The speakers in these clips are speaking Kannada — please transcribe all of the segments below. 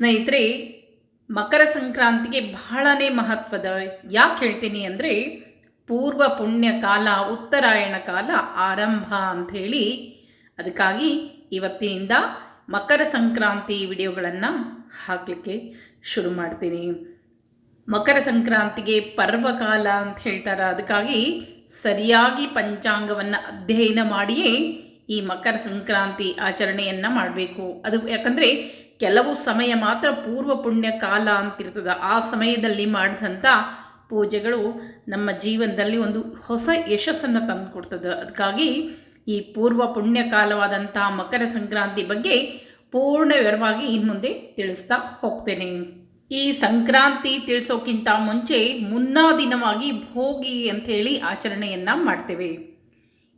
ಸ್ನೇಹಿತರೆ, ಮಕರ ಸಂಕ್ರಾಂತಿಗೆ ಬಹಳನೇ ಮಹತ್ವದ ಯಾಕೆ ಹೇಳ್ತೀನಿ ಅಂದರೆ, ಪೂರ್ವ ಪುಣ್ಯ ಕಾಲ, ಉತ್ತರಾಯಣ ಕಾಲ ಆರಂಭ ಅಂತ ಹೇಳಿ. ಅದಕ್ಕಾಗಿ ಇವತ್ತಿನಿಂದ ಮಕರ ಸಂಕ್ರಾಂತಿ ವಿಡಿಯೋಗಳನ್ನು ಹಾಕಲಿಕ್ಕೆ ಶುರು ಮಾಡ್ತೀನಿ. ಮಕರ ಸಂಕ್ರಾಂತಿಗೆ ಪರ್ವಕಾಲ ಅಂತ ಹೇಳ್ತಾರೆ, ಅದಕ್ಕಾಗಿ ಸರಿಯಾಗಿ ಪಂಚಾಂಗವನ್ನು ಅಧ್ಯಯನ ಮಾಡಿಯೇ ಈ ಮಕರ ಸಂಕ್ರಾಂತಿ ಆಚರಣೆಯನ್ನು ಮಾಡಬೇಕು. ಅದು ಯಾಕಂದರೆ ಕೆಲವು ಸಮಯ ಮಾತ್ರ ಪೂರ್ವ ಪುಣ್ಯ ಕಾಲ ಅಂತಿರ್ತದೆ. ಆ ಸಮಯದಲ್ಲಿ ಮಾಡಿದಂಥ ಪೂಜೆಗಳು ನಮ್ಮ ಜೀವನದಲ್ಲಿ ಒಂದು ಹೊಸ ಯಶಸ್ಸನ್ನು ತಂದುಕೊಡ್ತದೆ. ಅದಕ್ಕಾಗಿ ಈ ಪೂರ್ವ ಪುಣ್ಯ ಕಾಲವಾದಂಥ ಮಕರ ಸಂಕ್ರಾಂತಿ ಬಗ್ಗೆ ಪೂರ್ಣ ವಿವರವಾಗಿ ಇನ್ನು ಮುಂದೆ ತಿಳಿಸ್ತಾ ಹೋಗ್ತೇನೆ. ಈ ಸಂಕ್ರಾಂತಿ ತಿಳಿಸೋಕ್ಕಿಂತ ಮುಂಚೆ ಮುನ್ನಾ ದಿನವಾಗಿ ಭೋಗಿ ಅಂಥೇಳಿ ಆಚರಣೆಯನ್ನು ಮಾಡ್ತೇವೆ.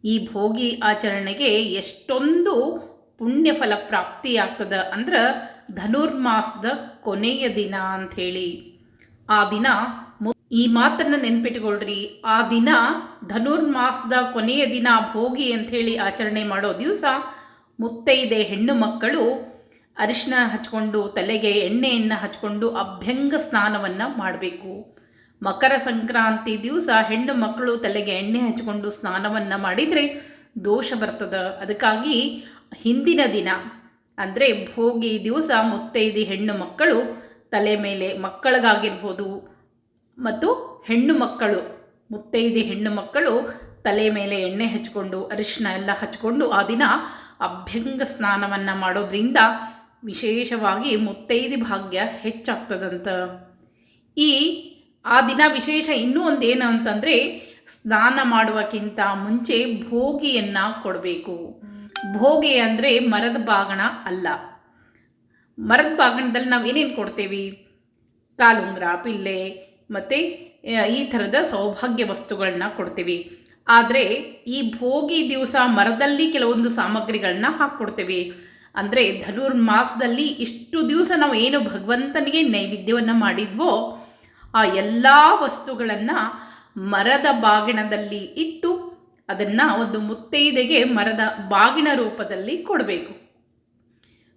ಈ ಭೋಗಿ ಆಚರಣೆಗೆ ಎಷ್ಟೊಂದು ಪುಣ್ಯಫಲ ಪ್ರಾಪ್ತಿಯಾಗ್ತದೆ ಅಂದ್ರೆ ಧನುರ್ಮಾಸದ ಕೊನೆಯ ದಿನ ಅಂಥೇಳಿ. ಆ ದಿನ ಈ ಮಾತನ್ನು ನೆನ್ಪಿಟ್ಕೊಳ್ರಿ. ಆ ದಿನ ಧನುರ್ಮಾಸದ ಕೊನೆಯ ದಿನ ಭೋಗಿ ಅಂಥೇಳಿ ಆಚರಣೆ ಮಾಡೋ ದಿವಸ ಮುತ್ತೈದೆ ಹೆಣ್ಣು ಮಕ್ಕಳು ಅರಿಶಿನ ಹಚ್ಕೊಂಡು ತಲೆಗೆ ಎಣ್ಣೆಯನ್ನು ಹಚ್ಕೊಂಡು ಅಭ್ಯಂಗ ಸ್ನಾನವನ್ನು ಮಾಡಬೇಕು. ಮಕರ ಸಂಕ್ರಾಂತಿ ದಿವಸ ಹೆಣ್ಣು ಮಕ್ಕಳು ತಲೆಗೆ ಎಣ್ಣೆ ಹಚ್ಕೊಂಡು ಸ್ನಾನವನ್ನು ಮಾಡಿದರೆ ದೋಷ ಬರ್ತದೆ. ಅದಕ್ಕಾಗಿ ಹಿಂದಿನ ದಿನ, ಅಂದರೆ ಭೋಗಿ ದಿವಸ ಮುತ್ತೈದೆ ಹೆಣ್ಣು ಮಕ್ಕಳು ತಲೆ ಮೇಲೆ ಮಕ್ಕಳಿಗಾಗಿರ್ಬೋದು ಮತ್ತು ಹೆಣ್ಣು ಮಕ್ಕಳು, ಮುತ್ತೈದಿ ಹೆಣ್ಣು ಮಕ್ಕಳು ತಲೆ ಮೇಲೆ ಎಣ್ಣೆ ಹಚ್ಕೊಂಡು ಅರಿಶಿನ ಎಲ್ಲ ಹಚ್ಕೊಂಡು ಆ ದಿನ ಅಭ್ಯಂಗ ಸ್ನಾನವನ್ನು ಮಾಡೋದ್ರಿಂದ ವಿಶೇಷವಾಗಿ ಮುತ್ತೈದೆ ಭಾಗ್ಯ ಹೆಚ್ಚಾಗ್ತದಂತ. ಈ, ಆ ದಿನ ವಿಶೇಷ ಇನ್ನೂ ಒಂದೇನು ಅಂತಂದರೆ ಸ್ನಾನ ಮಾಡುವಕ್ಕಿಂತ ಮುಂಚೆ ಭೋಗಿಯನ್ನು ಕೊಡಬೇಕು. ಭೋಗಿ ಅಂದರೆ ಮರದ ಬಾಗಣ ಅಲ್ಲ. ಮರದ ಬಾಗಣದಲ್ಲಿ ನಾವು ಏನೇನು ಕೊಡ್ತೇವೆ? ಕಾಲುಂಗ್ರ, ಪಿಲ್ಲೆ ಮತ್ತು ಈ ಥರದ ಸೌಭಾಗ್ಯ ವಸ್ತುಗಳನ್ನ ಕೊಡ್ತೀವಿ. ಆದರೆ ಈ ಭೋಗಿ ದಿವಸ ಮರದಲ್ಲಿ ಕೆಲವೊಂದು ಸಾಮಗ್ರಿಗಳನ್ನ ಹಾಕ್ಕೊಡ್ತೇವೆ. ಅಂದರೆ ಧನುರ್ಮಾಸದಲ್ಲಿ ಇಷ್ಟು ದಿವಸ ನಾವು ಏನು ಭಗವಂತನಿಗೆ ನೈವೇದ್ಯವನ್ನು ಮಾಡಿದ್ವೋ, ಆ ಎಲ್ಲ ವಸ್ತುಗಳನ್ನು ಮರದ ಬಾಗಿಣದಲ್ಲಿ ಇಟ್ಟು ಅದನ್ನು ಒಂದು ಮುತ್ತೈದೆಗೆ ಮರದ ಬಾಗಿನ ರೂಪದಲ್ಲಿ ಕೊಡಬೇಕು.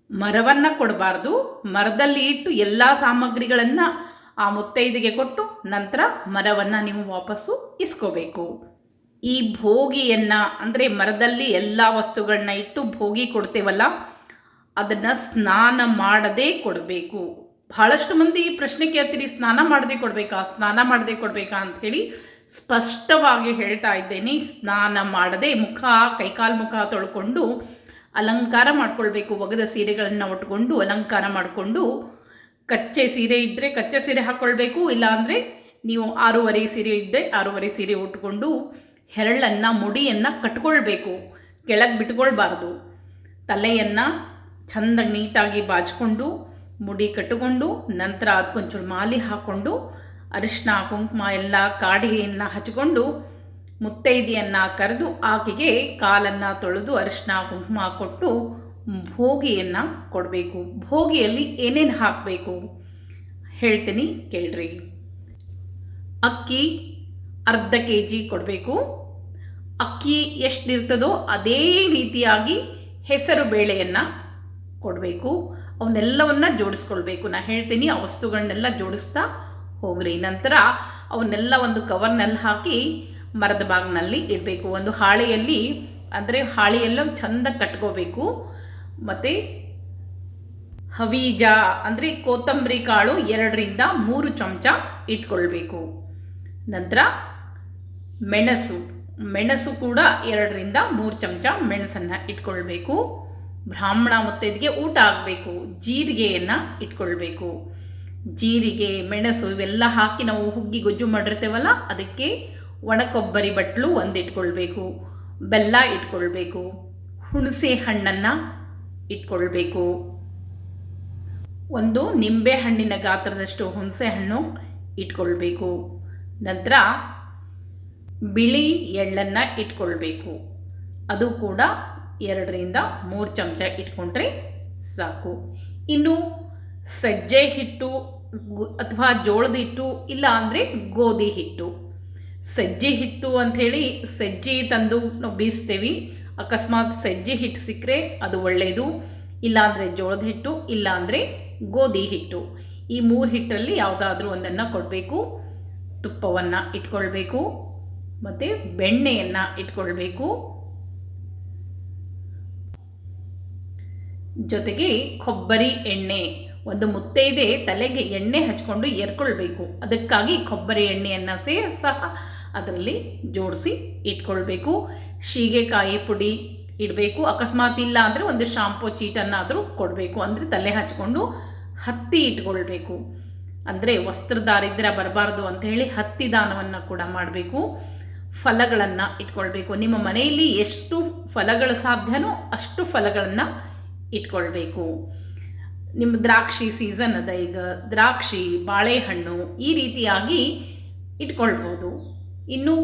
ಮರವನ್ನು ಕೊಡಬಾರ್ದು. ಮರದಲ್ಲಿ ಇಟ್ಟು ಎಲ್ಲ ಸಾಮಗ್ರಿಗಳನ್ನು ಆ ಮುತ್ತೈದೆಗೆ ಕೊಟ್ಟು ನಂತರ ಮರವನ್ನು ನೀವು ವಾಪಸ್ಸು ಇಸ್ಕೋಬೇಕು. ಈ ಭೋಗಿಯನ್ನು ಅಂದರೆ ಮರದಲ್ಲಿ ಎಲ್ಲ ವಸ್ತುಗಳನ್ನ ಇಟ್ಟು ಭೋಗಿ ಕೊಡ್ತೇವಲ್ಲ, ಅದನ್ನು ಸ್ನಾನ ಮಾಡದೇ ಕೊಡಬೇಕು. ಬಹಳಷ್ಟು ಮಂದಿ ಈ ಪ್ರಶ್ನೆ ಕೇಳ್ತೀರಿ ಸ್ನಾನ ಮಾಡದೆ ಕೊಡಬೇಕಾ, ಸ್ನಾನ ಮಾಡದೆ ಕೊಡಬೇಕಾ ಅಂಥೇಳಿ ಸ್ಪಷ್ಟವಾಗಿ ಹೇಳ್ತಾ ಇದ್ದೇನೆ, ಸ್ನಾನ ಮಾಡದೆ ಮುಖ, ಕೈಕಾಲು ಮುಖ ತೊಳ್ಕೊಂಡು ಅಲಂಕಾರ ಮಾಡ್ಕೊಳ್ಬೇಕು. ಒಗದ ಸೀರೆಗಳನ್ನು ಉಟ್ಕೊಂಡು ಅಲಂಕಾರ ಮಾಡಿಕೊಂಡು ಕಚ್ಚೆ ಸೀರೆ ಇದ್ದರೆ ಕಚ್ಚೆ ಸೀರೆ ಹಾಕ್ಕೊಳ್ಬೇಕು ಇಲ್ಲಾಂದರೆ ನೀವು ಆರೂವರೆ ಸೀರೆ ಇದ್ದರೆ ಆರೂವರೆ ಸೀರೆ ಉಟ್ಕೊಂಡು ಹೆರಳನ್ನು, ಮುಡಿಯನ್ನು ಕಟ್ಕೊಳ್ಬೇಕು. ಕೆಳಗೆ ಬಿಟ್ಕೊಳ್ಬಾರ್ದು. ತಲೆಯನ್ನು ಚೆಂದಾಗಿ ನೀಟಾಗಿ ಬಾಚ್ಕೊಂಡು, ಮುಡಿ ಕಟ್ಟಿಕೊಂಡು ನಂತರ ಅದಕ್ಕೊಂಚೂರು ಮಾಲೆ ಹಾಕ್ಕೊಂಡು ಅರಿಶಿನ ಕುಂಕುಮ ಎಲ್ಲ ಕಾಡಿಗೆಯನ್ನು ಹಚ್ಕೊಂಡು ಮುತ್ತೈದೆಯನ್ನು ಕರೆದು ಆಕೆಗೆ ಕಾಲನ್ನು ತೊಳೆದು ಅರಿಶಿನ ಕುಂಕುಮ ಕೊಟ್ಟು ಭೋಗಿಯನ್ನು ಕೊಡಬೇಕು. ಭೋಗಿಯಲ್ಲಿ ಏನೇನು ಹಾಕಬೇಕು? ಹೇಳ್ತೀನಿ, ಕೇಳ್ರಿ. ಅಕ್ಕಿ ಅರ್ಧ ಕೆ ಜಿ ಕೊಡಬೇಕು. ಅಕ್ಕಿ ಎಷ್ಟಿರ್ತದೋ ಅದೇ ರೀತಿಯಾಗಿ ಹೆಸರು ಬೇಳೆಯನ್ನು ಕೊಡಬೇಕು. ಅವನ್ನೆಲ್ಲವನ್ನ ಜೋಡಿಸ್ಕೊಳ್ಬೇಕು. ನಾನು ಹೇಳ್ತೀನಿ, ಆ ವಸ್ತುಗಳನ್ನೆಲ್ಲ ಜೋಡಿಸ್ತಾ ಹೋಗ್ರಿ. ನಂತರ ಅವನ್ನೆಲ್ಲ ಒಂದು ಕವರ್ನಲ್ಲಿ ಹಾಕಿ ಮರದ ಬಾಗಿನಲ್ಲಿ ಇಡಬೇಕು. ಒಂದು ಹಾಳೆಯಲ್ಲಿ, ಅಂದರೆ ಹಾಳೆಯೆಲ್ಲ ಚಂದ ಕಟ್ಕೋಬೇಕು. ಮತ್ತು ಹವೀಜ, ಅಂದರೆ ಕೊತ್ತಂಬರಿ ಕಾಳು ಎರಡರಿಂದ ಮೂರು ಚಮಚ ಇಟ್ಕೊಳ್ಬೇಕು. ನಂತರ ಮೆಣಸು ಮೆಣಸು ಕೂಡ ಎರಡರಿಂದ ಮೂರು ಚಮಚ ಮೆಣಸನ್ನು ಇಟ್ಕೊಳ್ಬೇಕು. ಬ್ರಾಹ್ಮಣ ಮುತ್ತೈದೆಗೆ ಊಟ ಆಗಬೇಕು. ಜೀರಿಗೆಯನ್ನು ಇಟ್ಕೊಳ್ಬೇಕು. ಜೀರಿಗೆ, ಮೆಣಸು ಇವೆಲ್ಲ ಹಾಕಿ ನಾವು ಹುಗ್ಗಿ ಗೊಜ್ಜು ಮಾಡಿರ್ತೇವಲ್ಲ, ಅದಕ್ಕೆ ಒಣ ಕೊಬ್ಬರಿ ಬಟ್ಲು ಒಂದು ಇಟ್ಕೊಳ್ಬೇಕು ಬೆಲ್ಲ ಇಟ್ಕೊಳ್ಬೇಕು. ಹುಣಸೆ ಹಣ್ಣನ್ನು ಇಟ್ಕೊಳ್ಬೇಕು. ಒಂದು ನಿಂಬೆ ಹಣ್ಣಿನ ಗಾತ್ರದಷ್ಟು ಹುಣಸೆ ಹಣ್ಣು ಇಟ್ಕೊಳ್ಬೇಕು. ನಂತರ ಬಿಳಿ ಎಳ್ಳನ್ನು ಇಟ್ಕೊಳ್ಬೇಕು. ಅದು ಕೂಡ ಎರಡರಿಂದ ಮೂರು ಚಮಚ ಇಟ್ಕೊಂಡ್ರೆ ಸಾಕು. ಇನ್ನು ಸಜ್ಜೆ ಹಿಟ್ಟು ಅಥವಾ ಜೋಳದ ಹಿಟ್ಟು ಇಲ್ಲ ಅಂದರೆ ಗೋಧಿ ಹಿಟ್ಟು. ಸಜ್ಜೆ ಹಿಟ್ಟು ಅಂಥೇಳಿ ಸಜ್ಜೆ ತಂದು ನಾವು ಬೀಸ್ತೇವೆ. ಅಕಸ್ಮಾತ್ ಸಜ್ಜೆ ಹಿಟ್ಟು ಸಿಕ್ಕರೆ ಅದು ಒಳ್ಳೆಯದು ಇಲ್ಲಾಂದರೆ ಜೋಳದ ಹಿಟ್ಟು ಇಲ್ಲಾಂದರೆ ಗೋಧಿ ಹಿಟ್ಟು. ಈ ಮೂರು ಹಿಟ್ಟಲ್ಲಿ ಯಾವುದಾದ್ರೂ ಒಂದನ್ನು ಕೊಡಬೇಕು. ತುಪ್ಪವನ್ನು ಇಟ್ಕೊಳ್ಬೇಕು. ಮತ್ತು ಬೆಣ್ಣೆಯನ್ನು ಇಟ್ಕೊಳ್ಬೇಕು. ಜೊತೆಗೆ ಕೊಬ್ಬರಿ ಎಣ್ಣೆ. ಒಂದು ಮುತ್ತೈದೆ ತಲೆಗೆ ಎಣ್ಣೆ ಹಚ್ಕೊಂಡು ಎರ್ಕೊಳ್ಬೇಕು ಅದಕ್ಕಾಗಿ ಕೊಬ್ಬರಿ ಎಣ್ಣೆಯನ್ನು ಸೇ, ಸಹ ಅದರಲ್ಲಿ ಜೋಡಿಸಿ ಇಟ್ಕೊಳ್ಬೇಕು. ಶೀಗೆಕಾಯಿ ಪುಡಿ ಇಡಬೇಕು. ಅಕಸ್ಮಾತ್ ಇಲ್ಲ ಅಂದರೆ ಒಂದು ಶಾಂಪೂ ಚೀಟನ್ನಾದರೂ ಕೊಡಬೇಕು. ಅಂದರೆ ತಲೆ ಹಚ್ಕೊಂಡು ಹತ್ತಿ ಇಟ್ಕೊಳ್ಬೇಕು. ಅಂದರೆ ವಸ್ತ್ರ ದಾರಿದ್ರ್ಯ ಬರಬಾರ್ದು ಅಂತ ಹೇಳಿ ಹತ್ತಿ ದಾನವನ್ನು ಕೂಡ ಮಾಡಬೇಕು. ಫಲಗಳನ್ನು ಇಟ್ಕೊಳ್ಬೇಕು. ನಿಮ್ಮ ಮನೆಯಲ್ಲಿ ಎಷ್ಟು ಫಲಗಳು ಸಾಧ್ಯನೋ ಅಷ್ಟು ಫಲಗಳನ್ನು ಇಟ್ಕೊಳ್ಬೇಕು. ನಿಮ್ಮ ದ್ರಾಕ್ಷಿ ಸೀಸನ್ ಅದ ಈಗ. ದ್ರಾಕ್ಷಿ, ಬಾಳೆಹಣ್ಣು ಈ ರೀತಿಯಾಗಿ ಇಟ್ಕೊಳ್ಬೋದು. ಇನ್ನು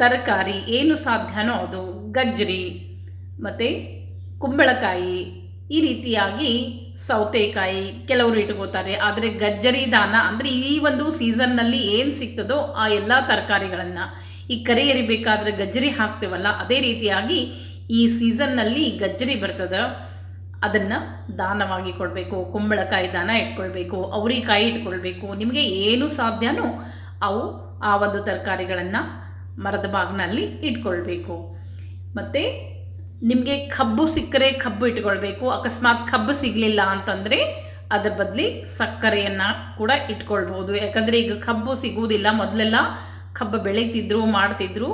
ತರಕಾರಿ ಏನು ಸಾಧ್ಯನೋ ಅದು ಗಜ್ಜರಿ, ಮತ್ತು ಕುಂಬಳಕಾಯಿ ಈ ರೀತಿಯಾಗಿ ಸೌತೆಕಾಯಿ ಕೆಲವರು ಇಟ್ಕೋತಾರೆ. ಆದರೆ ಗಜ್ಜರಿ ದಾನ ಅಂದರೆ ಈ ಒಂದು ಸೀಸನ್ನಲ್ಲಿ ಏನು ಸಿಗ್ತದೋ ಆ ಎಲ್ಲ ತರಕಾರಿಗಳನ್ನು. ಈ ಕರಿ ಎರಿಬೇಕಾದ್ರೆ ಗಜ್ಜರಿ ಹಾಕ್ತೇವಲ್ಲ, ಅದೇ ರೀತಿಯಾಗಿ ಈ ಸೀಸನ್ನಲ್ಲಿ ಗಜ್ಜರಿ ಬರ್ತದೆ. ಅದನ್ನು ದಾನವಾಗಿ ಕೊಡಬೇಕು, ಕುಂಬಳಕಾಯಿ ದಾನ ಇಟ್ಕೊಳ್ಬೇಕು, ಅವರಿಕಾಯಿ ಇಟ್ಕೊಳ್ಬೇಕು, ನಿಮಗೆ ಏನು ಸಾಧ್ಯನೋ ಅವು ಆ ಒಂದು ತರಕಾರಿಗಳನ್ನು ಮರದ ಬಾಗಿನಲ್ಲಿ ಇಟ್ಕೊಳ್ಬೇಕು. ಮತ್ತು ನಿಮಗೆ ಕಬ್ಬು ಸಿಕ್ಕರೆ ಕಬ್ಬು ಇಟ್ಕೊಳ್ಬೇಕು, ಅಕಸ್ಮಾತ್ ಕಬ್ಬು ಸಿಗಲಿಲ್ಲ ಅಂತಂದರೆ ಅದರ ಬದಲಿ ಸಕ್ಕರೆಯನ್ನು ಕೂಡ ಇಟ್ಕೊಳ್ಬೋದು. ಯಾಕಂದರೆ ಈಗ ಕಬ್ಬು ಸಿಗುವುದಿಲ್ಲ, ಮೊದಲೆಲ್ಲ ಕಬ್ಬು ಬೆಳೀತಿದ್ರು, ಮಾಡ್ತಿದ್ರು,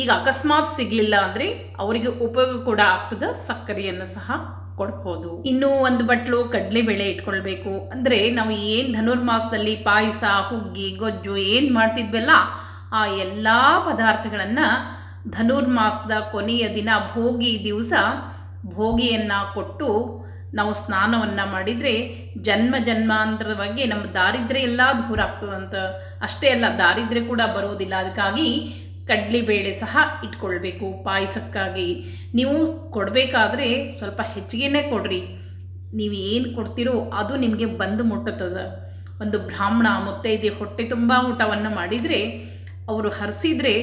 ಈಗ ಅಕಸ್ಮಾತ್ ಸಿಗಲಿಲ್ಲ ಅಂದರೆ ಅವರಿಗೆ ಉಪಯೋಗ ಕೂಡ ಆಗ್ತದೆ, ಸಕ್ಕರೆಯನ್ನು ಸಹ ಕೊಡ್ಬೋದು. ಇನ್ನು ಒಂದು ಬಟ್ಲು ಕಡಲೆಬೇಳೆ ಇಟ್ಕೊಳ್ಬೇಕು. ಅಂದರೆ ನಾವು ಏನು ಧನುರ್ಮಾಸದಲ್ಲಿ ಪಾಯಸ, ಹುಗ್ಗಿ, ಗೊಜ್ಜು ಏನು ಮಾಡ್ತಿದ್ವಲ್ಲ, ಆ ಎಲ್ಲ ಪದಾರ್ಥಗಳನ್ನು ಧನುರ್ಮಾಸದ ಕೊನೆಯ ದಿನ ಭೋಗಿ ದಿವಸ ಭೋಗಿಯನ್ನು ಕೊಟ್ಟು ನಾವು ಸ್ನಾನವನ್ನು ಮಾಡಿದರೆ ಜನ್ಮ ಜನ್ಮಾಂತರದ ಬಗ್ಗೆ ನಮ್ಮ ದಾರಿದ್ರ್ಯ ಎಲ್ಲ ದೂರ ಆಗ್ತದಂತ. ಅಷ್ಟೇ ಅಲ್ಲ, ದಾರಿದ್ರ್ಯ ಕೂಡ ಬರೋದಿಲ್ಲ. ಅದಕ್ಕಾಗಿ ಕಡಲೆಬೇಳೆ ಸಹ ಇಟ್ಕೊಳ್ಬೇಕು. ಪಾಯಸಕ್ಕಾಗಿ. ನೀವು ಕೊಡಬೇಕಾದ್ರೆ ಸ್ವಲ್ಪ ಹೆಚ್ಚಿಗೆನೇ ಕೊಡ್ರಿ. ನೀವು ಏನು ಕೊಡ್ತೀರೋ ಅದು ನಿಮಗೆ ಬಂದು ಮುಟ್ಟುತ್ತದೆ. ಒಂದು ಬ್ರಾಹ್ಮಣ ಮುತ್ತೈದೆ ಹೊಟ್ಟೆ ತುಂಬ ಊಟವನ್ನು ಮಾಡಿದರೆ, ಅವರು ಹರಿಸಿದರೆ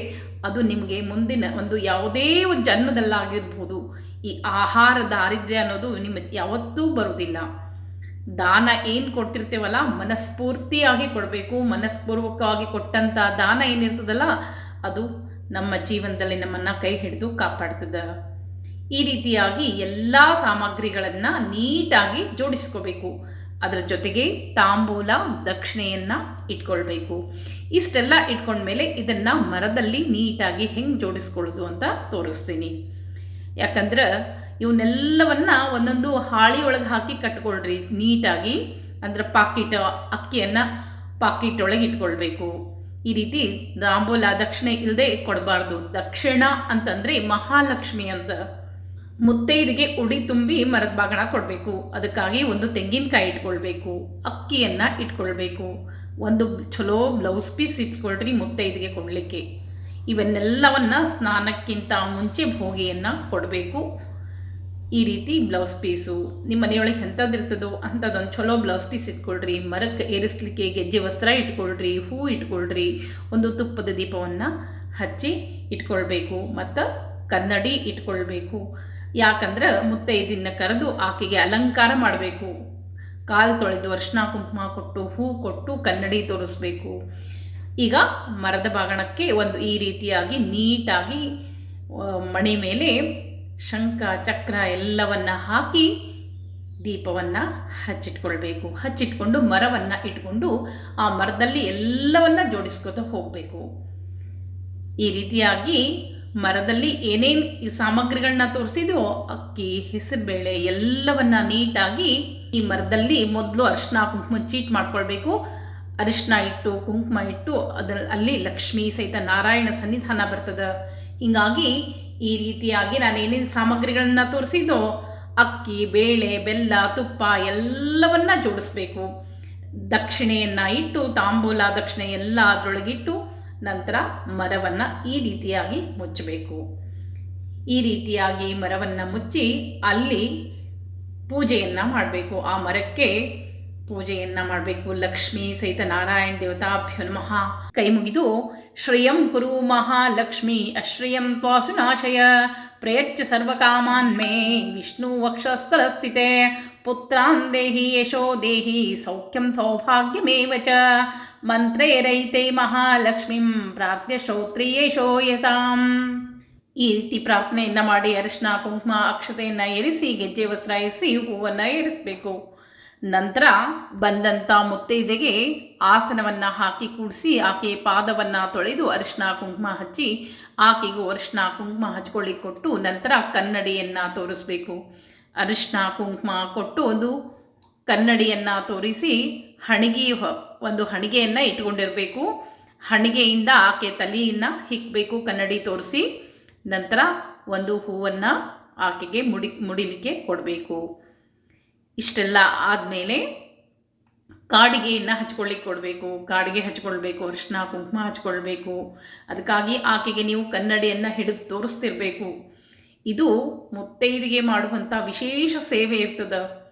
ಅದು ನಿಮಗೆ ಮುಂದಿನ ಒಂದು ಯಾವುದೇ ಒಂದು ಜನ್ಮದಲ್ಲಾಗಿರ್ಬೋದು. ಈ ಆಹಾರ ದಾರಿದ್ರ್ಯ ಅನ್ನೋದು ನಿಮ್ಮ ಯಾವತ್ತೂ ಬರೋದಿಲ್ಲ ದಾನ ಏನು ಕೊಡ್ತಿರ್ತೇವಲ್ಲ, ಮನಸ್ಫೂರ್ತಿಯಾಗಿ ಕೊಡಬೇಕು. ಮನಸ್ಪೂರ್ವಕವಾಗಿ ಕೊಟ್ಟಂಥ ದಾನ ಏನಿರ್ತದಲ್ಲ ಅದು ನಮ್ಮ ಜೀವನದಲ್ಲಿ ನಮ್ಮನ್ನು ಕೈ ಹಿಡಿದು ಕಾಪಾಡ್ತದೆ. ಈ ರೀತಿಯಾಗಿ ಎಲ್ಲ ಸಾಮಗ್ರಿಗಳನ್ನು ನೀಟಾಗಿ ಜೋಡಿಸ್ಕೋಬೇಕು. ಅದರ ಜೊತೆಗೆ ತಾಂಬೂಲ, ದಕ್ಷಿಣೆಯನ್ನು ಇಟ್ಕೊಳ್ಬೇಕು. ಇಷ್ಟೆಲ್ಲ ಇಟ್ಕೊಂಡ್ಮೇಲೆ ಇದನ್ನು ಮರದಲ್ಲಿ ನೀಟಾಗಿ ಹೆಂಗೆ ಜೋಡಿಸ್ಕೊಳ್ಳೋದು ಅಂತ ತೋರಿಸ್ತೀನಿ. ಯಾಕಂದ್ರೆ ಇವನ್ನೆಲ್ಲವನ್ನ ಒಂದೊಂದು ಹಾಳಿ ಒಳಗೆ ಹಾಕಿ ಕಟ್ಕೊಳ್ರಿ. ನೀಟಾಗಿ ಅಂದ್ರೆ ಪಾಕಿಟ್ ಅಕ್ಕಿಯನ್ನು ಪಾಕಿಟ್ ಒಳಗೆ ಇಟ್ಕೊಳ್ಬೇಕು. ಈ ರೀತಿ ತಾಂಬೂಲ ದಕ್ಷಿಣೆ ಇಲ್ಲದೆ ಕೊಡಬಾರ್ದು. ದಕ್ಷಿಣ ಅಂತಂದರೆ ಮಹಾಲಕ್ಷ್ಮಿ ಅಂತ. ಮುತ್ತೈದಿಗೆ ಉಡಿ ತುಂಬಿ ಮರದ ಬಾಗಣ ಕೊಡಬೇಕು. ಅದಕ್ಕಾಗಿ ಒಂದು ತೆಂಗಿನಕಾಯಿ ಇಟ್ಕೊಳ್ಬೇಕು. ಅಕ್ಕಿಯನ್ನು ಇಟ್ಕೊಳ್ಬೇಕು. ಒಂದು ಚಲೋ ಬ್ಲೌಸ್ ಪೀಸ್ ಇಟ್ಕೊಳ್ರಿ ಮುತ್ತೈದಿಗೆ ಕೊಡಲಿಕ್ಕೆ. ಇವನ್ನೆಲ್ಲವನ್ನು ಸ್ನಾನಕ್ಕಿಂತ ಮುಂಚೆ ಭೋಗಿಯನ್ನು ಕೊಡಬೇಕು. ಈ ರೀತಿ ಬ್ಲೌಸ್ ಪೀಸು ನಿಮ್ಮ ಮನೆಯೊಳಗೆ ಎಂಥದ್ದಿರ್ತದೋ ಅಂಥದ್ದೊಂದು ಚಲೋ ಬ್ಲೌಸ್ ಪೀಸ್ ಇಟ್ಕೊಳ್ರಿ ಮರಕ್ಕೆ ಏರಿಸ್ಲಿಕ್ಕೆ ಗೆಜ್ಜೆ ವಸ್ತ್ರ ಇಟ್ಕೊಳ್ರಿ, ಹೂ ಇಟ್ಕೊಳ್ರಿ, ಒಂದು ತುಪ್ಪದ ದೀಪವನ್ನು ಹಚ್ಚಿ ಇಟ್ಕೊಳ್ಬೇಕು, ಮತ್ತು ಕನ್ನಡಿ ಇಟ್ಕೊಳ್ಬೇಕು. ಯಾಕಂದ್ರೆ ಮುತ್ತೈದಿನ ಕರೆದು ಆಕೆಗೆ ಅಲಂಕಾರ ಮಾಡಬೇಕು. ಕಾಲು ತೊಳೆದು ಅರ್ಶಿನ ಕುಂಕುಮ ಕೊಟ್ಟು, ಹೂ ಕೊಟ್ಟು ಕನ್ನಡಿ ತೋರಿಸ್ಬೇಕು. ಈಗ ಮರದ ಬಾಗಣಕ್ಕೆ ಒಂದು ಈ ರೀತಿಯಾಗಿ ನೀಟಾಗಿ ಮಣಿ ಮೇಲೆ ಶಂಖ, ಚಕ್ರ ಎಲ್ಲವನ್ನ ಹಾಕಿ ದೀಪವನ್ನು ಹಚ್ಚಿಟ್ಕೊಳ್ಬೇಕು. ಹಚ್ಚಿಟ್ಕೊಂಡು ಮರವನ್ನು ಇಟ್ಕೊಂಡು ಆ ಮರದಲ್ಲಿ ಎಲ್ಲವನ್ನ ಜೋಡಿಸ್ಕೊತ ಹೋಗಬೇಕು. ಈ ರೀತಿಯಾಗಿ ಮರದಲ್ಲಿ ಏನೇನು ಸಾಮಗ್ರಿಗಳನ್ನ ತೋರಿಸಿದೋ ಅಕ್ಕಿ, ಹೆಸರುಬೇಳೆ ಎಲ್ಲವನ್ನ ನೀಟಾಗಿ ಈ ಮರದಲ್ಲಿ ಮೊದಲು ಅರಿಶಿನ ಕುಂಕುಮ ಚೀಟ್ ಮಾಡ್ಕೊಳ್ಬೇಕು. ಅರಿಶಿನ ಇಟ್ಟು, ಕುಂಕುಮ ಇಟ್ಟು ಅದರ ಅಲ್ಲಿ ಲಕ್ಷ್ಮೀ ಸಹಿತ ನಾರಾಯಣ ಸನ್ನಿಧಾನ ಬರ್ತದೆ. ಹೀಗಾಗಿ ಈ ರೀತಿಯಾಗಿ ನಾನು ಏನೇನು ಸಾಮಗ್ರಿಗಳನ್ನು ತೋರಿಸಿದ್ದೋ ಅಕ್ಕಿ, ಬೇಳೆ, ಬೆಲ್ಲ, ತುಪ್ಪ ಎಲ್ಲವನ್ನ ಜೋಡಿಸ್ಬೇಕು. ದಕ್ಷಿಣೆಯನ್ನು ಇಟ್ಟು, ತಾಂಬೂಲ ದಕ್ಷಿಣೆ ಎಲ್ಲ ಅದರೊಳಗಿಟ್ಟು ನಂತರ ಮರವನ್ನು ಈ ರೀತಿಯಾಗಿ ಮುಚ್ಚಬೇಕು. ಈ ರೀತಿಯಾಗಿ ಮರವನ್ನು ಮುಚ್ಚಿ ಅಲ್ಲಿ ಪೂಜೆಯನ್ನು ಮಾಡಬೇಕು. ಆ ಮರಕ್ಕೆ ಪೂಜೆಯನ್ನು ಮಾಡಬೇಕು. ಲಕ್ಷ್ಮೀ ಸಹಿತ ನಾರಾಯಣ ದೇವತಾಭ್ಯೋ ನಮಃ. ಕೈ ಮುಗಿದು, ಶ್ರೇಯಂ ಕುರು ಮಹಾಲಕ್ಷ್ಮಿ, ಅಶ್ರಿಯಂ ತ್ವಾಸು ನಾಶಯ ಪ್ರಯಚ್ಛ ಸರ್ವಕಾಮಾನ್ ಮೇ ವಿಷ್ಣು ವಕ್ಷಸ್ಥಲಸ್ಥಿತೆ ಪುತ್ರಾನ್ ದೇಹಿ ಯಶೋ ದೇಹಿ, ಸೌಖ್ಯಂ ಸೌಭಾಗ್ಯಮೇವ ಚ. ಮಂತ್ರೈರೈತೆ ಮಹಾಲಕ್ಷ್ಮೀಂ, ಪ್ರಾರ್ಥ್ಯ ಶ್ರೋತ್ರಿಯೇಶೋ ಯತಾಂ ಈ ರೀತಿ ಪ್ರಾರ್ಥನೆಯನ್ನು ಮಾಡಿ ಅರಿಶಿನ, ಕುಂಕುಮ, ಅಕ್ಷತೆಯನ್ನು ಏರಿಸಿ ಗೆಜ್ಜೆ, ವಸ್ತ್ರ ಏರಿಸಿ ಹೂವನ್ನು ಏರಿಸಬೇಕು ನಂತರ ಬಂದಂಥ ಮುತ್ತೈದೆಗೆ ಆಸನವನ್ನು ಹಾಕಿ ಕೂಡಿಸಿ ಆಕೆ ಪಾದವನ್ನು ತೊಳೆದು ಅರಿಶಿನ ಕುಂಕುಮ ಹಚ್ಚಿ ಆಕೆಗೂ ಅರಿಶಿನ ಕುಂಕುಮ ಹಚ್ಕೊಳ್ಳಿ ಕೊಟ್ಟು ನಂತರ ಕನ್ನಡಿಯನ್ನು ತೋರಿಸ್ಬೇಕು. ಅರಿಶಿನ ಕುಂಕುಮ ಕೊಟ್ಟು ಒಂದು ಕನ್ನಡಿಯನ್ನು ತೋರಿಸಿ ಹಣಿಗೆ ಒಂದು ಹಣಿಗೆಯನ್ನು ಇಟ್ಕೊಂಡಿರಬೇಕು. ಹಣಿಗೆಯಿಂದ ಆಕೆ ತಲೆಯನ್ನು ಹಿಕ್ಕಬೇಕು ಕನ್ನಡಿ ತೋರಿಸಿ. ನಂತರ ಒಂದು ಹೂವನ್ನು ಆಕೆಗೆ ಮುಡಿ, ಮುಡಿಲಿಕ್ಕೆ ಕೊಡಬೇಕು. ಇಷ್ಟೆಲ್ಲ ಆದಮೇಲೆ ಕಾಡಿಗೆಯನ್ನು ಹಚ್ಕೊಳ್ಳಿಕ್ಕೆ ಕೊಡಬೇಕು, ಕಾಡಿಗೆ ಹಚ್ಕೊಳ್ಬೇಕು ಅರಿಶಿನ ಕುಂಕುಮ ಹಚ್ಕೊಳ್ಬೇಕು. ಅದಕ್ಕಾಗಿ ಆಕೆಗೆ ನೀವು ಕನ್ನಡಿಯನ್ನು ಹಿಡಿದು ತೋರಿಸ್ತಿರ್ಬೇಕು. ಇದು ಮುತ್ತೈದಿಗೆ ಮಾಡುವಂಥ ವಿಶೇಷ ಸೇವೆ ಇರ್ತದೆ.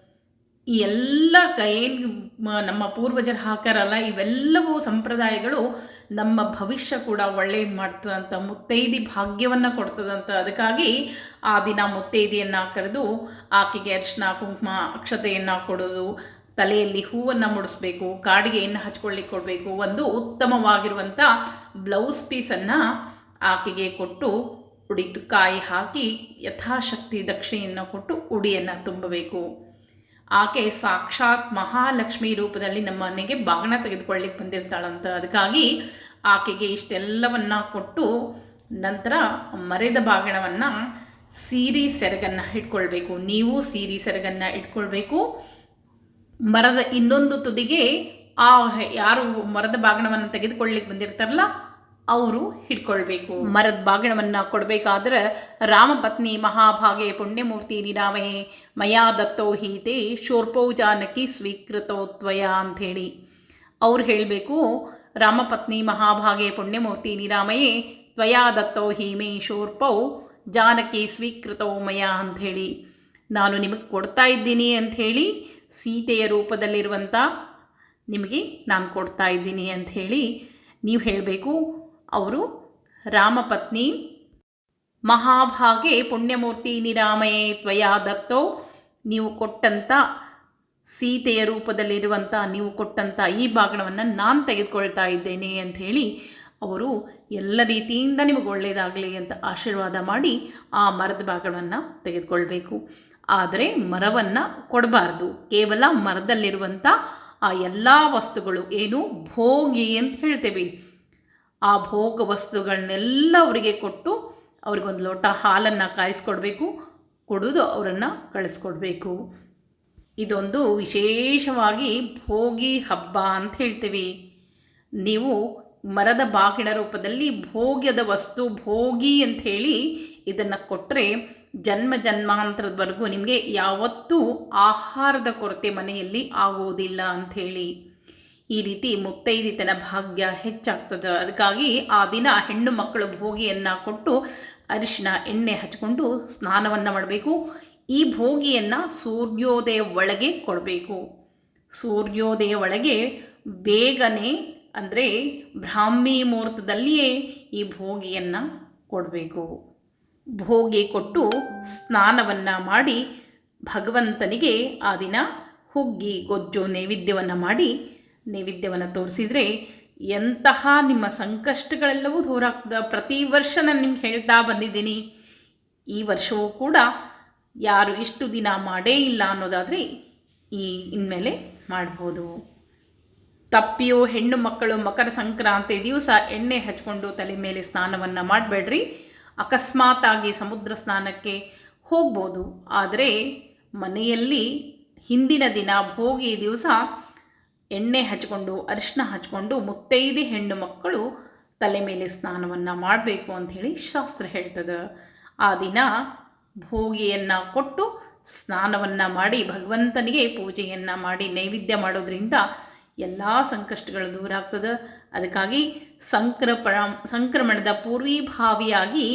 ಈ ಎಲ್ಲ ಏನು ನಮ್ಮ ಪೂರ್ವಜರು ಹಾಕಾರಲ್ಲ ಇವೆಲ್ಲವೂ ಸಂಪ್ರದಾಯಗಳು ನಮ್ಮ ಭವಿಷ್ಯ ಕೂಡ ಒಳ್ಳೆಯದು ಮಾಡ್ತದಂತ, ಮುತ್ತೈದಿ ಭಾಗ್ಯವನ್ನು ಕೊಡ್ತದಂತ. ಅದಕ್ಕಾಗಿ ಆ ದಿನ ಮುತ್ತೈದಿಯನ್ನು ಕರೆದು ಆಕೆಗೆ ಅರ್ಶಿನ, ಕುಂಕುಮ, ಅಕ್ಷತೆಯನ್ನು ಕೊಡೋದು, ತಲೆಯಲ್ಲಿ ಹೂವನ್ನು ಮುಡಿಸ್ಬೇಕು, ಕಾಡಿಗೆಯನ್ನು ಹಚ್ಕೊಳ್ಳಿಕ್ಕೆ ಕೊಡಬೇಕು, ಒಂದು ಉತ್ತಮವಾಗಿರುವಂಥ ಬ್ಲೌಸ್ ಪೀಸನ್ನು ಆಕೆಗೆ ಕೊಟ್ಟು ಉಡಿತು ಕಾಯಿ ಹಾಕಿ ಯಥಾಶಕ್ತಿ ದಕ್ಷಿಣೆಯನ್ನು ಕೊಟ್ಟು ಉಡಿಯನ್ನು ತುಂಬಬೇಕು. ಆಕೆ ಸಾಕ್ಷಾತ್ ಮಹಾಲಕ್ಷ್ಮಿ ರೂಪದಲ್ಲಿ ನಮ್ಮ ಮನೆಗೆ ಬಾಗಣ ತೆಗೆದುಕೊಳ್ಳಿಕ್ಕೆ ಬಂದಿರ್ತಾಳಂತ. ಅದಕ್ಕಾಗಿ ಆಕೆಗೆ ಇಷ್ಟೆಲ್ಲವನ್ನ ಕೊಟ್ಟು ನಂತರ ಮರೆದ ಬಾಗಣವನ್ನು ಸೀರಿ ಸೆರಗನ್ನು ಇಟ್ಕೊಳ್ಬೇಕು. ನೀವು ಸೀರಿ ಸೆರಗನ್ನು ಇಟ್ಕೊಳ್ಬೇಕು. ಮರದ ಇನ್ನೊಂದು ತುದಿಗೆ ಆ ಯಾರು ಮರದ ಬಾಗಣವನ್ನು ತೆಗೆದುಕೊಳ್ಳಿಕ್ಕೆ ಬಂದಿರ್ತಾರಲ್ಲ ಅವರು ಹಿಡ್ಕೊಳ್ಬೇಕು. ಮರದ ಬಾಗಿಣವನ್ನು ಕೊಡಬೇಕಾದ್ರೆ ರಾಮಪತ್ನಿ ಮಹಾಭಾಗೆ ಪುಣ್ಯಮೂರ್ತಿ ನಿರಾಮಹೆ ಮಯಾ ದತ್ತೋ ಹೀತೆ ಶೂರ್ಪೌ ಜಾನಕಿ ಸ್ವೀಕೃತೋ ತ್ವಯ ಅಂಥೇಳಿ. ಅವ್ರು ಹೇಳಬೇಕು ರಾಮಪತ್ನಿ ಮಹಾಭಾಗೆ ಪುಣ್ಯಮೂರ್ತಿ ನಿರಾಮಯೇ ತ್ವಯಾ ದತ್ತೋ ಹೀಮೆ ಶೂರ್ಪೌ ಜಾನಕಿ ಸ್ವೀಕೃತೋ ಮಯ ಅಂಥೇಳಿ. ನಾನು ನಿಮಗೆ ಕೊಡ್ತಾ ಇದ್ದೀನಿ ಅಂಥೇಳಿ ಸೀತೆಯ ರೂಪದಲ್ಲಿರುವಂಥ ನಿಮಗೆ ನಾನು ಕೊಡ್ತಾ ಇದ್ದೀನಿ ಅಂಥೇಳಿ ನೀವು ಹೇಳಬೇಕು ಅವರು ರಾಮಪತ್ನಿ ಮಹಾಭಾಗೆ ಪುಣ್ಯಮೂರ್ತಿ ನಿರಾಮಯೇ ತ್ವಯಾ ದತ್ತೋ, ನೀವು ಕೊಟ್ಟಂಥ ಸೀತೆಯ ರೂಪದಲ್ಲಿರುವಂಥ ನೀವು ಕೊಟ್ಟಂಥ ಈ ಬಾಗಣವನ್ನು ನಾನು ತೆಗೆದುಕೊಳ್ತಾ ಇದ್ದೇನೆ ಅಂತ ಹೇಳಿ ಅವರು ಎಲ್ಲ ರೀತಿಯಿಂದ ನಿಮಗೆ ಒಳ್ಳೆಯದಾಗಲಿ ಅಂತ ಆಶೀರ್ವಾದ ಮಾಡಿ ಆ ಮರದ ಬಾಗಣವನ್ನು ತೆಗೆದುಕೊಳ್ಬೇಕು. ಆದರೆ ಮರವನ್ನು ಕೊಡಬಾರ್ದು. ಕೇವಲ ಮರದಲ್ಲಿರುವಂಥ ಆ ಎಲ್ಲ ವಸ್ತುಗಳು, ಏನು ಭೋಗಿ ಅಂತ ಹೇಳ್ತೇವೆ. ಆ ಭೋಗ ವಸ್ತುಗಳನ್ನೆಲ್ಲ ಅವರಿಗೆ ಕೊಟ್ಟು ಅವ್ರಿಗೊಂದು ಲೋಟ ಹಾಲನ್ನು ಕಾಯಿಸ್ಕೊಡ್ಬೇಕು, ಕೊಡೋದು ಅವರನ್ನು ಕಳಿಸ್ಕೊಡ್ಬೇಕು. ಇದೊಂದು ವಿಶೇಷವಾಗಿ ಭೋಗಿ ಹಬ್ಬ ಅಂತ ಹೇಳ್ತೀವಿ. ನೀವು ಮರದ ಬಾಗಿಣ ರೂಪದಲ್ಲಿ ಭೋಗ್ಯದ ವಸ್ತು ಭೋಗಿ ಅಂಥೇಳಿ ಇದನ್ನು ಕೊಟ್ಟರೆ ಜನ್ಮ ಜನ್ಮಾಂತರದವರೆಗೂ ನಿಮಗೆ ಯಾವತ್ತೂ ಆಹಾರದ ಕೊರತೆ ಮನೆಯಲ್ಲಿ ಆಗುವುದಿಲ್ಲ ಅಂಥೇಳಿ ಈ ರೀತಿ ಮುತ್ತೈದಿತನ ಭಾಗ್ಯ ಹೆಚ್ಚಾಗ್ತದೆ. ಅದಕ್ಕಾಗಿ ಆ ದಿನ ಹೆಣ್ಣು ಮಕ್ಕಳು ಭೋಗಿಯನ್ನು ಕೊಟ್ಟು ಅರಿಶಿನ ಎಣ್ಣೆ ಹಚ್ಕೊಂಡು ಸ್ನಾನವನ್ನು ಮಾಡಬೇಕು. ಈ ಭೋಗಿಯನ್ನು ಸೂರ್ಯೋದಯ ಒಳಗೆ ಕೊಡಬೇಕು. ಸೂರ್ಯೋದಯ ಒಳಗೆ ಬೇಗನೆ ಅಂದರೆ ಬ್ರಾಹ್ಮಿ ಮುಹೂರ್ತದಲ್ಲಿಯೇ ಈ ಭೋಗಿಯನ್ನು ಕೊಡಬೇಕು. ಭೋಗಿ ಕೊಟ್ಟು ಸ್ನಾನವನ್ನು ಮಾಡಿ ಭಗವಂತನಿಗೆ ಆ ದಿನ ಹುಗ್ಗಿ, ಗೊಜ್ಜು, ನೈವೇದ್ಯವನ್ನು ಮಾಡಿ ನೈವೇದ್ಯವನ್ನು ತೋರಿಸಿದರೆ ಎಂತಹ ನಿಮ್ಮ ಸಂಕಷ್ಟಗಳೆಲ್ಲವೂ ದೂರ ಆಗ್ತದೆ ಪ್ರತಿ ವರ್ಷ ನಾನು ನಿಮ್ಗೆ ಹೇಳ್ತಾ ಬಂದಿದ್ದೀನಿ. ಈ ವರ್ಷವೂ ಕೂಡ ಯಾರು ಇಷ್ಟು ದಿನ ಮಾಡೇ ಇಲ್ಲ ಅನ್ನೋದಾದರೆ ಈ ಇನ್ಮೇಲೆ ಮಾಡ್ಬೋದು. ತಪ್ಪಿಯೋ ಹೆಣ್ಣು ಮಕ್ಕಳು ಮಕರ ಸಂಕ್ರಾಂತಿ ದಿವಸ ಎಣ್ಣೆ ಹಚ್ಕೊಂಡು ತಲೆ ಮೇಲೆ ಸ್ನಾನವನ್ನು ಮಾಡಬೇಡ್ರಿ. ಅಕಸ್ಮಾತಾಗಿ ಸಮುದ್ರ ಸ್ನಾನಕ್ಕೆ ಹೋಗ್ಬೋದು. ಆದರೆ ಮನೆಯಲ್ಲಿ ಹಿಂದಿನ ದಿನ ಭೋಗಿ ದಿವಸ ಎಣ್ಣೆ ಹಚ್ಕೊಂಡು ಅರಿಶಿನ ಹಚ್ಕೊಂಡು, ಮುತ್ತೈದೆ ಹೆಣ್ಣು ಮಕ್ಕಳು ತಲೆ ಮೇಲೆ ಸ್ನಾನವನ್ನು ಮಾಡಬೇಕು ಅಂಥೇಳಿ ಶಾಸ್ತ್ರ ಹೇಳ್ತದೆ. ಆ ದಿನ ಭೋಗಿಯನ್ನು ಕೊಟ್ಟು ಸ್ನಾನವನ್ನು ಮಾಡಿ, ಭಗವಂತನಿಗೆ ಪೂಜೆಯನ್ನು ಮಾಡಿ, ನೈವೇದ್ಯ ಮಾಡೋದ್ರಿಂದ ಎಲ್ಲ ಸಂಕಷ್ಟಗಳು ದೂರ ಆಗ್ತದೆ. ಅದಕ್ಕಾಗಿ ಸಂಕ್ರಪಣ, ಸಂಕ್ರಮಣದ ಪೂರ್ವೀಭಾವಿಯಾಗಿ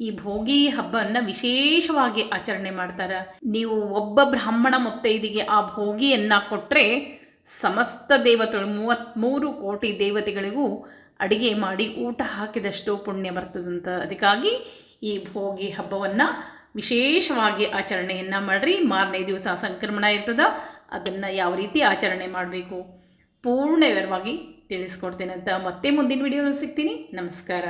ಈ ಭೋಗಿ ಹಬ್ಬವನ್ನು ವಿಶೇಷವಾಗಿ ಆಚರಣೆ ಮಾಡ್ತಾರೆ. ನೀವು ಒಬ್ಬ ಬ್ರಾಹ್ಮಣ ಮುತ್ತೈದಿಗೆ ಆ ಭೋಗಿಯನ್ನು ಕೊಟ್ಟರೆ ಸಮಸ್ತ ದೇವತೆಗಳು ಮೂವತ್ತ್ಮೂರು ಕೋಟಿ ದೇವತೆಗಳಿಗೂ ಅಡಿಗೆ ಮಾಡಿ ಊಟ ಹಾಕಿದಷ್ಟು ಪುಣ್ಯ ಬರ್ತದಂತ ಅದಕ್ಕಾಗಿ ಈ ಭೋಗಿ ಹಬ್ಬವನ್ನು ವಿಶೇಷವಾಗಿ ಆಚರಣೆಯನ್ನು ಮಾಡಿರಿ. ಮಾರನೇ ದಿವಸ ಸಂಕ್ರಮಣ ಇರ್ತದ, ಅದನ್ನು ಯಾವ ರೀತಿ ಆಚರಣೆ ಮಾಡಬೇಕು ಪೂರ್ಣ ವಿವರವಾಗಿ ತಿಳಿಸ್ಕೊಡ್ತೇನೆ ಅಂತ ಮತ್ತೆ ಮುಂದಿನ ವಿಡಿಯೋದಲ್ಲಿ ಸಿಗ್ತೀನಿ. ನಮಸ್ಕಾರ.